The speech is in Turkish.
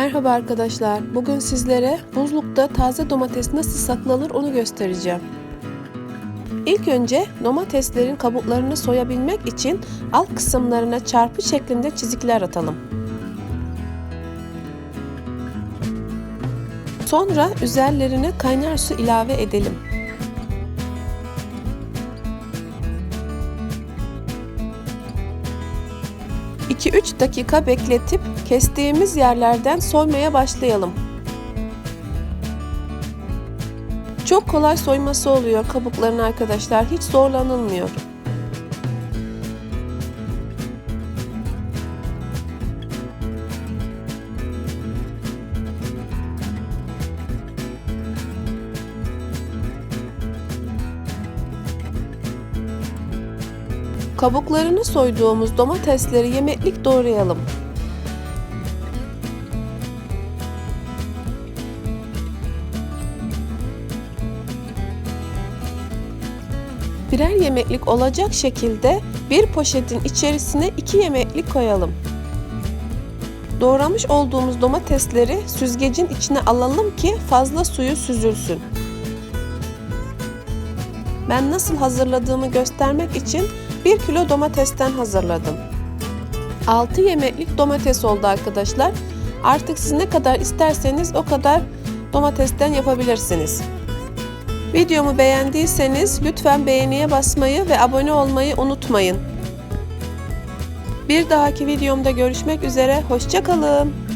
Merhaba arkadaşlar. Bugün sizlere buzlukta taze domates nasıl saklanır onu göstereceğim. İlk önce domateslerin kabuklarını soyabilmek için alt kısımlarına çarpı şeklinde çizikler atalım. Sonra üzerlerine kaynar su ilave edelim. ...2-3 dakika bekletip kestiğimiz yerlerden soymaya başlayalım. Çok kolay soyması oluyor kabukların arkadaşlar. Hiç zorlanılmıyor. Kabuklarını soyduğumuz domatesleri yemeklik doğrayalım. Birer yemeklik olacak şekilde bir poşetin içerisine iki yemeklik koyalım. Doğramış olduğumuz domatesleri süzgecin içine alalım ki fazla suyu süzülsün. Ben nasıl hazırladığımı göstermek için 1 kilo domatesten hazırladım. 6 yemeklik domates oldu arkadaşlar. Artık siz ne kadar isterseniz o kadar domatesten yapabilirsiniz. Videomu beğendiyseniz lütfen beğeniye basmayı ve abone olmayı unutmayın. Bir dahaki videomda görüşmek üzere, hoşçakalın.